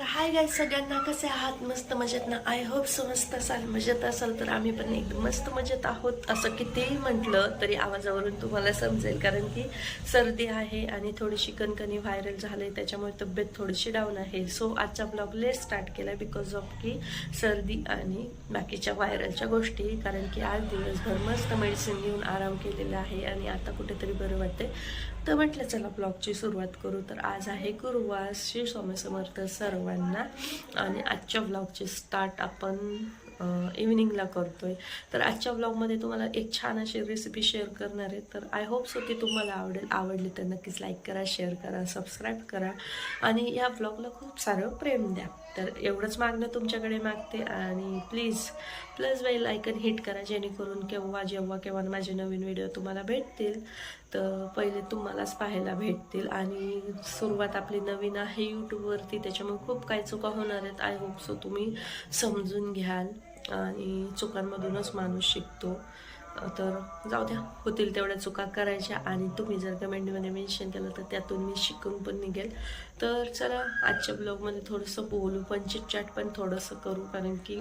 हाय गाय सगळ्यांना कसे आहात? मस्त मजेत ना? आय होप सो मस्त असाल मजेत असाल तर आम्ही पण एकदम मस्त मजेत आहोत. असं कितीही म्हटलं तरी आवाजावरून तुम्हाला समजेल कारण की सर्दी आहे आणि थोडीशी कणकणी व्हायरल झाले त्याच्यामुळे तब्येत थोडीशी डाऊन आहे. सो आजचा ब्लॉग लेट स्टार्ट केला बिकॉज ऑफ की सर्दी आणि बाकीच्या व्हायरलच्या गोष्टी कारण की आज दिवसभर मस्त मेडिसिन घेऊन आराम केलेला आहे आणि आता कुठेतरी बरं वाटते तर म्हटलं चला ब्लॉगची सुरुवात करू. तर आज आहे गुरुवार श्री स्वामी समर्थ सर्वांना. आणि आजच्या ब्लॉगची स्टार्ट आपण इव्हिनिंगला करतोय. तर आजच्या ब्लॉगमध्ये तुम्हाला एक छान अशी रेसिपी शेअर करणार आहे. तर आय होप सो की तुम्हाला आवडेल. आवडली तर नक्कीच लाईक करा शेअर करा सबस्क्राईब करा. आणि या ब्लॉगला खूप सारं प्रेम द्या. तर एवढंच मागणं तुमच्याकडे मागते आणि please plus bell icon hit करा जेणेकरून केव्हा जेव्हा केव्हा माझे नवीन व्हिडिओ तुम्हाला भेटतील. तर पहिले तुम्हालाच पाहायला भेटतील. आणि सुरुवात आपली नवीन आहे यूट्यूबवरती त्याच्यामुळे खूप काही चुका होणार आहेत. आय होप सो तुम्ही समजून घ्याल आणि चुकांमधूनच माणूस शिकतो. तर जाऊ द्या होतील तेवढ्या चुका करायच्या आणि तुम्ही जर कमेंटमध्ये मेन्शन केलं तर त्यातून मी शिकून पण निघेल. तर चला आजच्या ब्लॉगमध्ये थोडंसं बोलू पण चिटचाट पण थोडंसं करू कारण की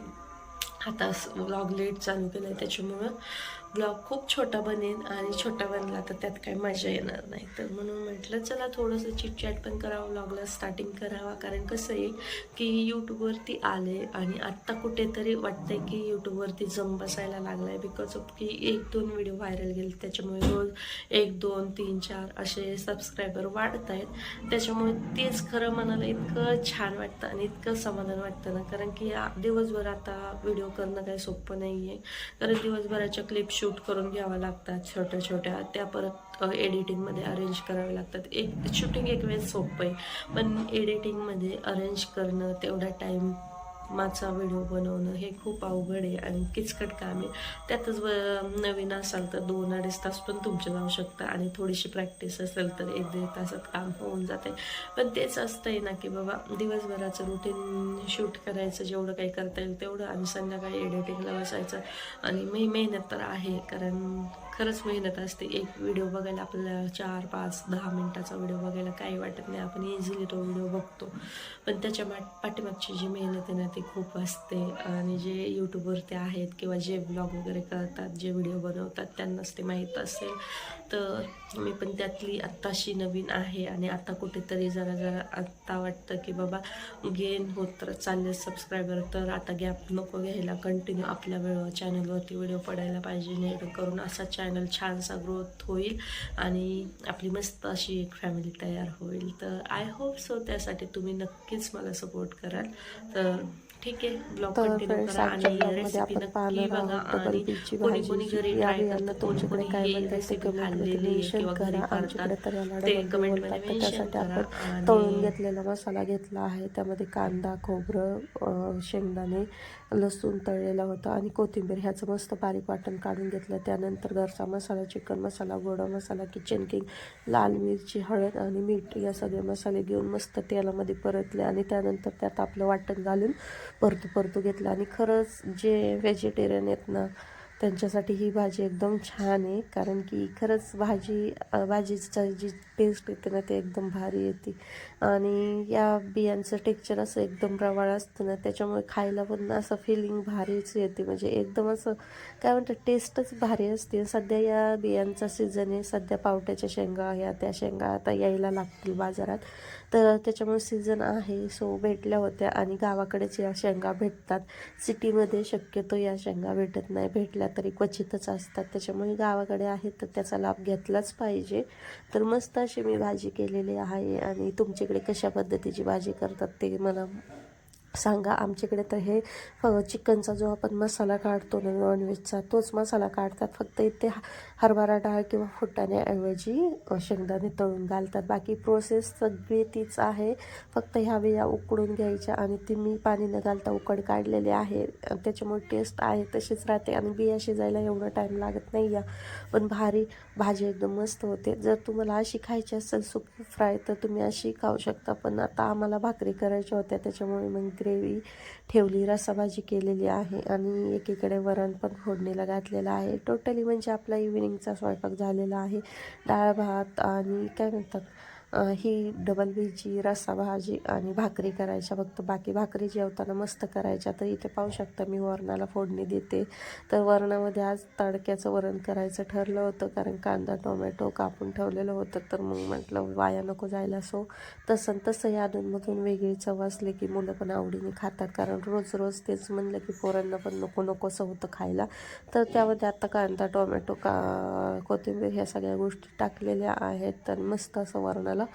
आता ब्लॉग लेट चालू केलं आहे त्याच्यामुळं. ब्लॉग खूप छोटा बनेन आणि छोटा बनला तर त्यात काही मजा येणार नाही. तर म्हणून म्हटलं चला थोडंसं चिटचॅट पण करावं ब्लॉगला स्टार्टिंग करावा. कारण कसं आहे की यूट्यूबवरती आले आणि आत्ता कुठेतरी वाटतंय की यूट्यूबवरती जम बसायला लागला आहे बिकॉज ऑफ की एक दोन व्हिडिओ व्हायरल गेले. त्याच्यामुळे रोज एक दोन तीन चार असे सबस्क्रायबर वाढत आहेत त्याच्यामुळे तेच खरं मनाला इतकं छान वाटतं आणि इतकं समाधान वाटतं ना. कारण की दिवसभर आता व्हिडिओ करणं काही सोपं नाही आहे कारण दिवसभराच्या क्लिप्स शूट करून घ्यावं लागतात छोट्या छोट्या. त्या परत एडिटिंगमध्ये अरेंज कराव्या लागतात. एक शूटिंग एक वेळेस सोपं आहे. पण एडिटिंगमध्ये अरेंज करणं तेवढा टाईम माझा व्हिडिओ बनवणं हे खूप अवघड आहे आणि किचकट काम आहे. त्यातच व- नवीन असाल तर दोन अडीच तास पण तुमचे जाऊ शकतं आणि थोडीशी प्रॅक्टिस असेल तर एक दीड तासात काम होऊन जाते. पण तेच असतंय ना की बाबा दिवसभराचं रुटीन शूट करायचं जेवढं काही करता येईल तेवढं आणि संध्याकाळी एडिटिंगला बसायचं. आणि मी मेहनत तर आहे कारण खरंच मेहनत असते. एक व्हिडिओ बघायला आपल्याला चार पाच दहा मिनटाचा व्हिडिओ बघायला काही वाटत नाही. आपण इझिली तो व्हिडिओ बघतो. पण त्याच्या मा पाठीमागची जी मेहनत आहे ना ती खूप असते. आणि जे यूट्यूबवरती आहेत किंवा जे ब्लॉग वगैरे करतात जे व्हिडिओ बनवतात त्यांनाच ते माहीत असेल. तर मी पण त्यातली आत्ताशी नवीन आहे आणि आता कुठेतरी जरा जरा आत्ता वाटतं की बाबा गेन होत तर चालले सबस्क्रायबर तर आता गॅप नको घ्यायला. कंटिन्यू आपल्या वेळ चॅनलवरती व्हिडिओ पडायला पाहिजे. करून असा चॅनल छानसा ग्रोथ होईल आणि आपली मस्त अशी एक फॅमिली तयार होईल. तर आय होप सो त्यासाठी तुम्ही नक्कीच मला सपोर्ट कराल. तर ठीक आहे. ब्लॉग कंटिन्यू करा आणि रेसिपी आपण नक्की बघा आणि कोणी कोणी घरी ट्राय करतात कोणी तुमच्याकडे कोणी काय ही रेसिपी खाल्लेली किंवा घरी करतात. ते कमेंटमध्ये मेन्शन त्यासाठी करा आपण तळून घेतलेला मसाला घेतला आहे. त्यामध्ये कांदा खोबरं शेंगदाणे लसूण तळलेला होता आणि कोथिंबीर. ह्याचं मस्त बारीक वाटण काढून घेतलं. त्यानंतर घरचा मसाला चिकन मसाला गोडा मसाला किचन किंग लाल मिरची हळद आणि मीठ या सगळे मसाले घेऊन मस्त तेलामध्ये परतले आणि त्यानंतर त्यात आपलं वाटण घालून परतू परतू घेतलं. आणि खरंच जे व्हेजिटेरियन आहेत ना त्यांच्यासाठी ही भाजी एकदम छान आहे. कारण की खरंच भाजी भाजीचा जी टेस्ट येते ना ते एकदम भारी येते. आणि या बियांचं टेक्चर असं एकदम रवाळ असतं ना त्याच्यामुळे खायला पण असं फिलिंग भारीच येते. म्हणजे एकदम असं काय म्हणतात टेस्टच भारी असते. सध्या या बियांचा सीझन आहे. सध्या पावट्याच्या शेंगा ह्या त्या शेंगा आता यायला लागतील बाजारात. तर त्याच्यामुळे सीझन आहे. सो भेटल्या होत्या आणि गावाकडेच या शेंगा भेटतात. सिटीमध्ये शक्यतो या शेंगा भेटत नाही. भेटल्या तरी क्वचितच असतात. त्याच्यामुळे गावाकडे आहेत तर त्याचा लाभ घेतलाच पाहिजे. तर मस्त अशी मी भाजी केलेली आहे आणि तुमच्याकडे कशा पद्धतीची भाजी करतात ते मला सांगा आमच्याकडे तर हे चिकनचा जो आपण मसाला काढतो ना नॉनव्हेजचा तोच मसाला काढतात. फक्त इथे ह- हरभरा डाळ किंवा फुटाण्याऐवजी शेंगदाणे तळून घालतात. बाकी प्रोसेस सगळी तीच आहे. फक्त ह्या बिया उकडून घ्यायच्या आणि ती मी पाणी न घालता उकड काढलेली आहे. त्याच्यामुळे टेस्ट आहे तशीच राहते आणि बिया शिजायला एवढा टाईम लागत नाही या. पण भारी भाजी एकदम मस्त होते. जर तुम्हाला अशी खायची असेल सुकी फ्राय तर तुम्ही अशी खाऊ शकता. पण आता आम्हाला भाकरी करायच्या होत्या त्याच्यामुळे मग ग्रेव्ही ठेवली रसाभाजी केलेली आहे आणि एकीकडे वरण पण फोडणीला घातलेलं आहे. टोटली म्हणजे आपला इव्हिनिंगचा स्वयंपाक झालेला आहे. डाळ भात आणि काय म्हणतात? ही डबल भाजी रस्सा भाजी आणि भाकरी करायच्या. फक्त बाकी भाकरी जेवताना मस्त करायच्या. तर इथे पाहू शकता मी वरणाला फोडणी देते. तर वरणामध्ये आज तडक्याचं वरण करायचं ठरलं होतं. कारण कांदा टोमॅटो कापून ठेवलेलं होतं. तर मग म्हटलं वाया नको जायला सो. तसं तसं या अधूनमधून वेगळी चव असले की मुलं पण आवडीने खातात. कारण रोज रोज तेच म्हणलं की पोरांना पण नको नकोसं होतं खायला. तर त्यामध्ये आता कांदा टोमॅटो का कोथिंबीर ह्या सगळ्या गोष्टी टाकलेल्या आहेत. तर मस्त असं वरणाला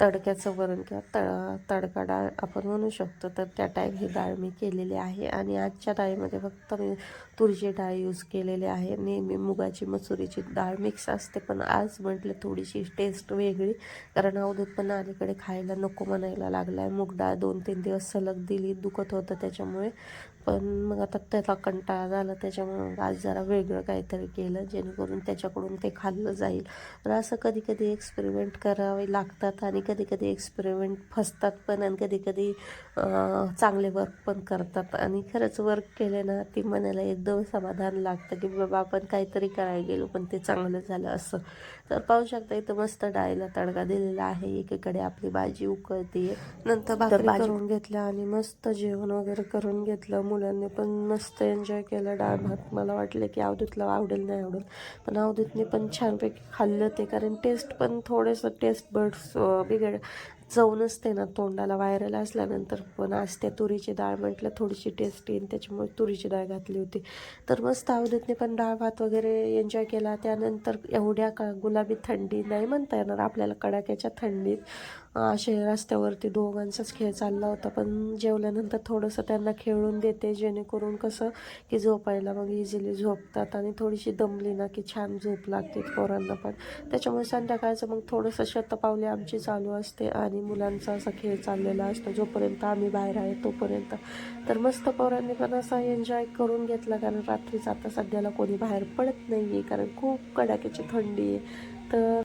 तडक्याचं वरण किंवा त तडका डाळ आपण म्हणू शकतो. तर त्या टाईप ही डाळ मी केलेली आहे. आणि आजच्या डाळीमध्ये फक्त मी तुरीची डाळ यूज केलेली आहे. नेहमी मुगाची मसुरीची डाळ मिक्स असते. पण आज म्हटलं थोडीशी टेस्ट वेगळी. कारण अवधूत पण अलीकडे खायला नको म्हणायला लागला आहे मूग डाळ दोन तीन दिवस सलग दिली दुखत होतं. त्याच्यामुळे पण मग आता त्याला कंटाळा झाला त्याच्यामुळे आज जरा वेगळं काहीतरी केलं जेणेकरून त्याच्याकडून ते खाल्लं जाईल. तर असं कधी कधी एक्सपेरिमेंट करावे लागतात आणि कधी कधी एक्सपेरिमेंट फसतात पण आणि कधी कधी चांगले वर्क पण करतात. आणि खरंच वर्क केले ना ती मनाला एकदम समाधान लागतं की बाबा आपण काहीतरी करायला गेलो पण ते चांगलं झालं असं. तर पाहू शकता इथं मस्त डाळीला तडका दिलेला आहे. एकीकडे आपली भाजी उकळते. नंतर भाकरी करून घेतल्या आणि मस्त जेवण वगैरे करून घेतलं. मुलांनी पण मस्त एन्जॉय केलं. डाळ भात मला वाटलं की अवधूतला आवडेल नाही आवडेल. पण अवधूतने पण छानपैकी खाल्लं ते. कारण टेस्ट पण थोडंसं टेस्ट बर्ड्स बिघड चव असते ना तोंडाला. व्हायरल असल्यानंतर पण आज त्या तुरीची डाळ म्हटलं थोडीशी टेस्ट येईल त्याच्यामुळे तुरीची डाळ घातली होती. तर मस्त अवधूतने पण डाळ भात वगैरे एन्जॉय केला. त्यानंतर एवढ्या का गुलाबी थंडी नाही म्हणता येणार. आपल्याला कडाक्याच्या थंडीत असे रस्त्यावरती दोघांचाच खेळ चालला होता. पण जेवल्यानंतर थोडंसं त्यांना खेळून देते जेणेकरून कसं की झोपायला मग इझिली झोपतात आणि थोडीशी दमली ना की छान झोप लागते पोरांना पण. त्याच्यामुळे संध्याकाळचं मग थोडंसं शतपावली आमची चालू असते आणि मुलांचा असा खेळ चाललेला असतो. जोपर्यंत आम्ही बाहेर आहे तोपर्यंत. तर मस्त पोरांनी पण असा एन्जॉय करून घेतला कारण रात्रीच आता सध्याला कोणी बाहेर पडत नाही आहे कारण खूप कडाक्याची थंडी आहे. तर